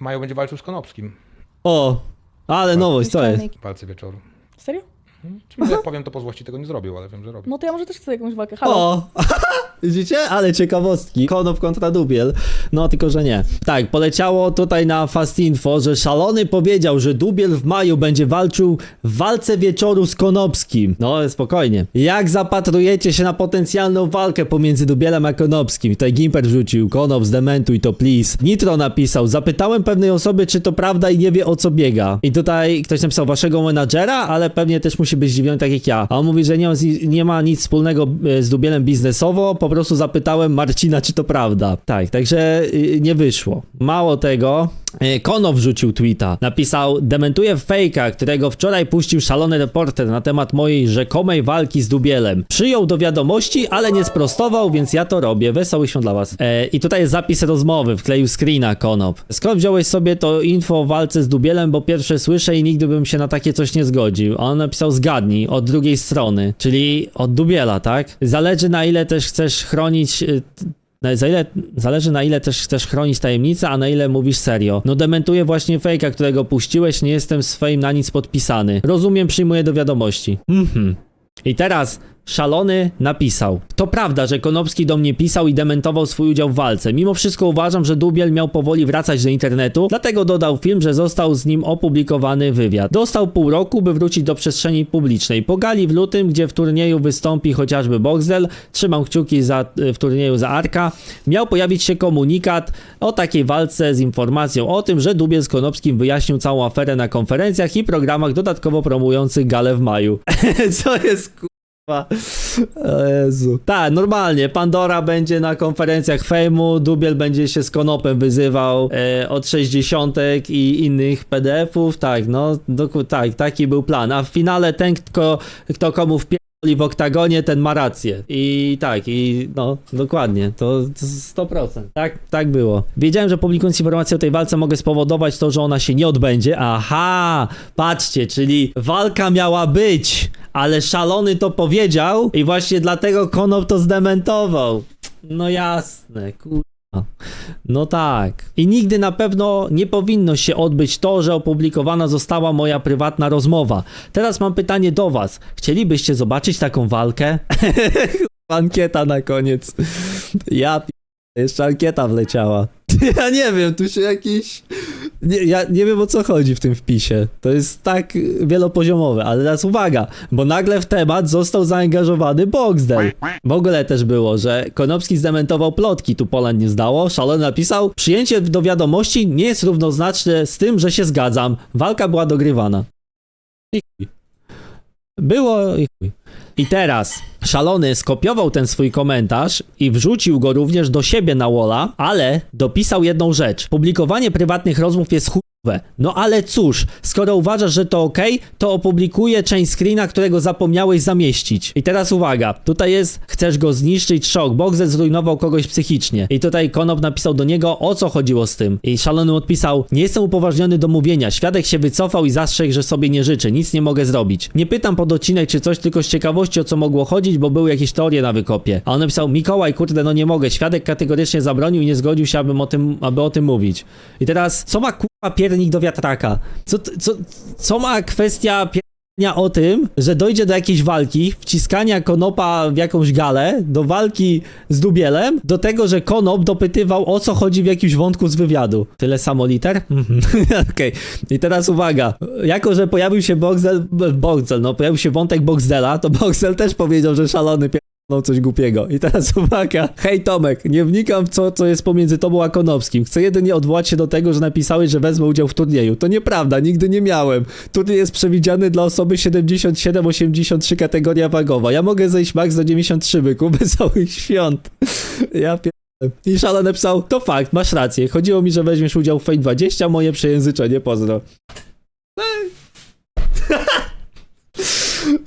W maju będzie walczył z Konopskim O, ale nowość, co jest? w walce wieczoru. Serio? Czyli jak powiem, to po złości tego nie zrobił, ale wiem, że robi. No to ja może też chcę jakąś walkę. Halo? O! Widzicie? Ale ciekawostki. Konop kontra Dubiel. No, tylko że nie. Tak, poleciało tutaj na Fast Info, że Szalony powiedział, że Dubiel w maju będzie walczył w walce wieczoru z Konopskim. No, spokojnie. Jak zapatrujecie się na potencjalną walkę pomiędzy Dubielem a Konopskim? Tutaj Gimper wrzucił, Konop zdementuj to please. Nitro napisał, zapytałem pewnej osoby, czy to prawda i nie wie o co biega. I tutaj ktoś napisał waszego menadżera, ale pewnie też musi być zdziwiony tak jak ja. A on mówi, że nie nie ma nic wspólnego e, z Dubielem biznesowo, po prostu zapytałem Marcina, czy to prawda. Tak, także y, nie wyszło. Mało tego, e, Kono wrzucił tweeta. Napisał, dementuję fejka, którego wczoraj puścił szalony reporter na temat mojej rzekomej walki z Dubielem. Przyjął do wiadomości, ale nie sprostował, więc ja to robię. Wesołych świąt dla was. E, I tutaj jest zapis rozmowy, wkleił screena Konop. Skąd wziąłeś sobie to info o walce z Dubielem, bo pierwsze słyszę i nigdy bym się na takie coś nie zgodził. A on napisał zgadnij, od drugiej strony, czyli od Dubiela, tak? Zależy na ile też chcesz chronić... Za ile, zależy na ile też chcesz chronić tajemnicę, a na ile mówisz serio. No dementuję właśnie fejka, którego puściłeś, nie jestem swoim na nic podpisany. Rozumiem, przyjmuję do wiadomości. Mhm. I teraz Szalony napisał. To prawda, że Konopski do mnie pisał i dementował swój udział w walce. Mimo wszystko uważam, że Dubiel miał powoli wracać do internetu, dlatego dodał film, że został z nim opublikowany wywiad. Dostał pół roku, by wrócić do przestrzeni publicznej. Pogali w lutym, gdzie w turnieju wystąpi chociażby Boxel, trzymam kciuki za, w turnieju za Arka, miał pojawić się komunikat o takiej walce z informacją o tym, że Dubiel z Konopskim wyjaśnił całą aferę na konferencjach i programach dodatkowo promujących galę w maju. Co jest ku... O Jezu. Tak, normalnie. Pandora będzie na konferencjach fejmu, Dubiel będzie się z Konopem wyzywał e, od 60 i innych PDF-ów. Tak, no, doku, tak, taki był plan. A w finale ten, kto, kto komu wpierdoli w oktagonie, ten ma rację. I tak, i no, dokładnie. To, to 100%. Tak, tak było. Wiedziałem, że publikując informację o tej walce mogę spowodować to, że ona się nie odbędzie. Aha, patrzcie, czyli walka miała być ale szalony to powiedział i właśnie dlatego Konop to zdementował. No jasne, kurwa. No tak. I nigdy na pewno nie powinno się odbyć to, że opublikowana została moja prywatna rozmowa. Teraz mam pytanie do was. Chcielibyście zobaczyć taką walkę? Ankieta na koniec. Ja pi- jeszcze ankieta wleciała. Ja nie wiem, tu się jakiś... Nie, ja nie wiem o co chodzi w tym wpisie. To jest tak wielopoziomowe, ale teraz uwaga, bo nagle w temat został zaangażowany Boxdel. W ogóle też było, że Konopski zdementował plotki, tu Poland nie zdało. Szalony napisał, przyjęcie do wiadomości nie jest równoznaczne z tym, że się zgadzam. Walka była dogrywana. Było i chuj. I teraz szalony skopiował ten swój komentarz i wrzucił go również do siebie na Walla, ale dopisał jedną rzecz. Publikowanie prywatnych rozmów jest chujowe. No ale cóż, skoro uważasz, że to ok, to opublikuję część screena, którego zapomniałeś zamieścić. I teraz uwaga, tutaj jest, chcesz go zniszczyć, szok, Boxer zrujnował kogoś psychicznie. I tutaj Konop napisał do niego, o co chodziło z tym. I szalony odpisał, nie jestem upoważniony do mówienia, świadek się wycofał i zastrzegł, że sobie nie życzy, nic nie mogę zrobić. Nie pytam pod odcinek czy coś, tylko z ciekawości o co mogło chodzić, bo były jakieś teorie na wykopie. A on napisał, Mikołaj, kurde, no nie mogę, świadek kategorycznie zabronił i nie zgodził się, abym o tym, aby o tym mówić. I teraz, co ma kurwa piernik do wiatraka? Co, co, co ma kwestia piernia o tym, że dojdzie do jakiejś walki, wciskania Konopa w jakąś galę, do walki z Dubielem, do tego, że Konop dopytywał o co chodzi w jakimś wątku z wywiadu. Tyle samo liter? Mhm. Okej. I teraz uwaga. Jako, że pojawił się Boxel, Boxel, no pojawił się wątek Boxdela, to Boxel też powiedział, że szalony pier... No coś głupiego. I teraz uwaga. Hej Tomek, nie wnikam w co, co jest pomiędzy tobą a Konopskim. Chcę jedynie odwołać się do tego, że napisałeś, że wezmę udział w turnieju. To nieprawda, nigdy nie miałem. Turniej jest przewidziany dla osoby 77-83 kategoria wagowa. Ja mogę zejść max do 93 byku, wesołych świąt. Ja pier... I Szala napisał, to fakt, masz rację. Chodziło mi, że weźmiesz udział w Fame 20, moje przejęzyczenie, pozdro.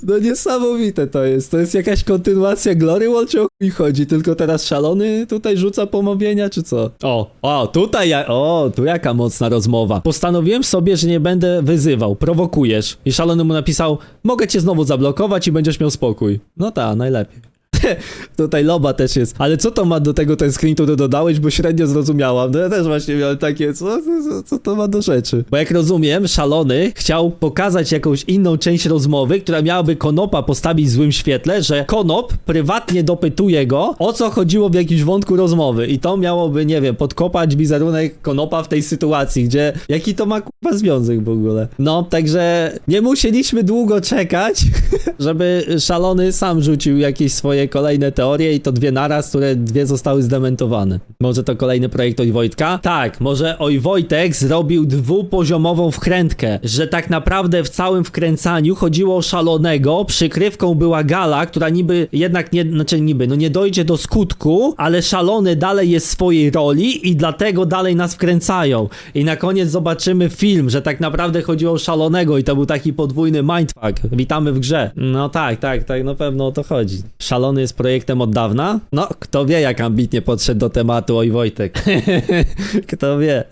No niesamowite to jest. To jest jakaś kontynuacja Glory Wall, czy o chuj chodzi? Tylko teraz szalony tutaj rzuca pomówienia, czy co? O, o, tutaj ja, o, tu jaka mocna rozmowa. Postanowiłem sobie, że nie będę wyzywał, prowokujesz. I szalony mu napisał, mogę cię znowu zablokować i będziesz miał spokój. No ta, najlepiej. Tutaj Loba też jest. Ale co to ma do tego ten screen, który dodałeś, bo średnio zrozumiałam. No ja też właśnie miałem takie, co, co, co to ma do rzeczy? Bo jak rozumiem, Szalony chciał pokazać jakąś inną część rozmowy, która miałaby Konopa postawić w złym świetle, że Konop prywatnie dopytuje go, o co chodziło w jakimś wątku rozmowy. I to miałoby, nie wiem, podkopać wizerunek Konopa w tej sytuacji, gdzie jaki to ma kurwa związek w ogóle. No, także nie musieliśmy długo czekać, żeby Szalony sam rzucił jakieś swoje kolejne teorie i to dwie naraz, które dwie zostały zdementowane. Może to kolejny projekt Oj Wojtka? Tak, może Oj Wojtek zrobił dwupoziomową wkrętkę, że tak naprawdę w całym wkręcaniu chodziło o Szalonego, przykrywką była Gala, która niby jednak nie, znaczy niby, no nie dojdzie do skutku, ale Szalony dalej jest w swojej roli i dlatego dalej nas wkręcają. I na koniec zobaczymy film, że tak naprawdę chodziło o Szalonego i to był taki podwójny mindfuck. Witamy w grze. No tak, tak, tak, na pewno o to chodzi. Szalony jest projektem od dawna? No, kto wie jak ambitnie podszedł do tematu, oj Wojtek. kto wie.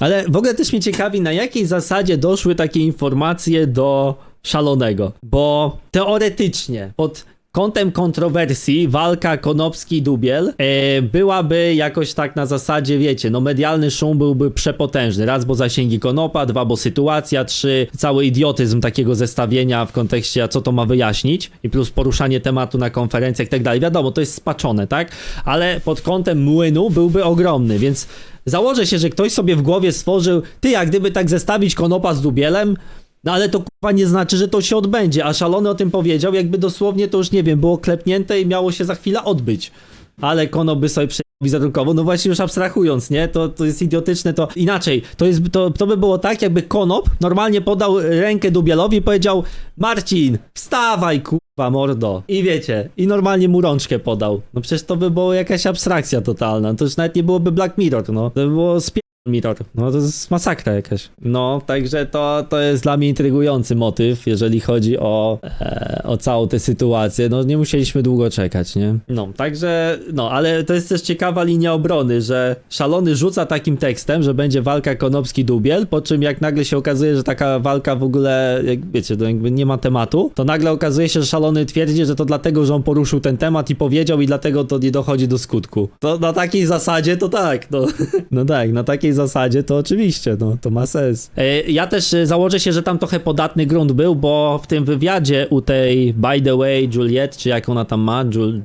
Ale w ogóle też mnie ciekawi, na jakiej zasadzie doszły takie informacje do szalonego. Bo teoretycznie pod kątem kontrowersji walka Konopski-Dubiel e, byłaby jakoś tak na zasadzie, wiecie, no medialny szum byłby przepotężny. Raz, bo zasięgi Konopa, dwa, bo sytuacja, trzy, cały idiotyzm takiego zestawienia w kontekście, a co to ma wyjaśnić i plus poruszanie tematu na konferencjach i tak dalej. Wiadomo, to jest spaczone, tak? Ale pod kątem młynu byłby ogromny, więc założę się, że ktoś sobie w głowie stworzył, ty, jak gdyby tak zestawić Konopa z Dubielem, no ale to kurwa nie znaczy, że to się odbędzie, a szalony o tym powiedział, jakby dosłownie to już nie wiem, było klepnięte i miało się za chwilę odbyć. Ale Kono by sobie przejechał wizerunkowo, no właśnie już abstrahując, nie? To, to jest idiotyczne, to inaczej. To, jest, to, to by było tak, jakby Konop normalnie podał rękę Dubielowi i powiedział Marcin, wstawaj kurwa mordo. I wiecie, i normalnie mu rączkę podał. No przecież to by było jakaś abstrakcja totalna, to już nawet nie byłoby Black Mirror, no. To by było spie... Mirror. No to jest masakra jakaś. No, także to, to jest dla mnie intrygujący motyw, jeżeli chodzi o, e, o całą tę sytuację. No nie musieliśmy długo czekać, nie? No, także, no, ale to jest też ciekawa linia obrony, że Szalony rzuca takim tekstem, że będzie walka Konopski-Dubiel, po czym jak nagle się okazuje, że taka walka w ogóle, jak wiecie, jakby nie ma tematu, to nagle okazuje się, że Szalony twierdzi, że to dlatego, że on poruszył ten temat i powiedział i dlatego to nie dochodzi do skutku. To na takiej zasadzie to tak, no. No tak, na takiej zasadzie to oczywiście, no to ma sens. E, ja też e, założę się, że tam trochę podatny grunt był, bo w tym wywiadzie u tej by the way Juliet, czy jak ona tam ma, Jul,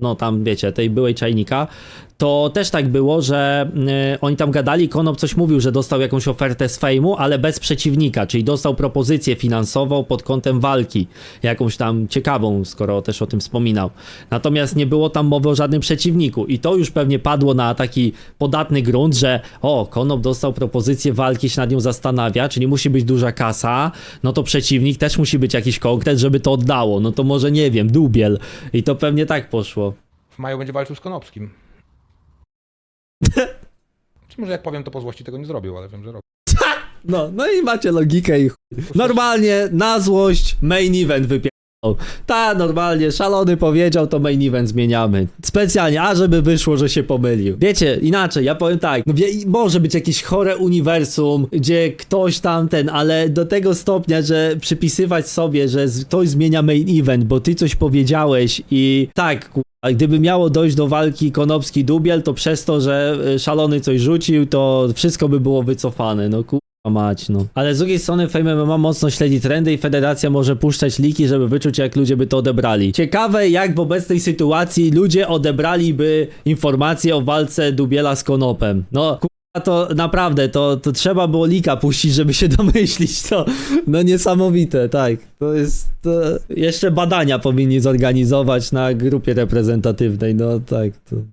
no tam wiecie, tej byłej czajnika, to też tak było, że y, oni tam gadali, Konop coś mówił, że dostał jakąś ofertę z fejmu, ale bez przeciwnika, czyli dostał propozycję finansową pod kątem walki, jakąś tam ciekawą, skoro też o tym wspominał. Natomiast nie było tam mowy o żadnym przeciwniku i to już pewnie padło na taki podatny grunt, że o, Konop dostał propozycję walki, się nad nią zastanawia, czyli musi być duża kasa, no to przeciwnik też musi być jakiś konkret, żeby to oddało, no to może nie wiem, dubiel i to pewnie tak poszło. W maju będzie walczył z Konopskim. Czy może jak powiem to po złości tego nie zrobił, ale wiem, że robił. No, no i macie logikę i chuj. Normalnie, na złość, main event wypierdał. Ta, normalnie, szalony powiedział, to main event zmieniamy. Specjalnie, a żeby wyszło, że się pomylił. Wiecie, inaczej, ja powiem tak, no wie, może być jakieś chore uniwersum, gdzie ktoś tam ten, ale do tego stopnia, że przypisywać sobie, że z- ktoś zmienia main event, bo ty coś powiedziałeś i tak, ku- a gdyby miało dojść do walki Konopski-Dubiel, to przez to, że y, szalony coś rzucił, to wszystko by było wycofane, no ku... Mać, no. Ale z drugiej strony Fame MMA mocno śledzi trendy i federacja może puszczać liki, żeby wyczuć jak ludzie by to odebrali. Ciekawe jak w obecnej sytuacji ludzie odebraliby informacje o walce Dubiela z Konopem. No, a to naprawdę, to, to trzeba było lika puścić, żeby się domyślić, to no niesamowite, tak. To jest, to jeszcze badania powinni zorganizować na grupie reprezentatywnej, no tak, to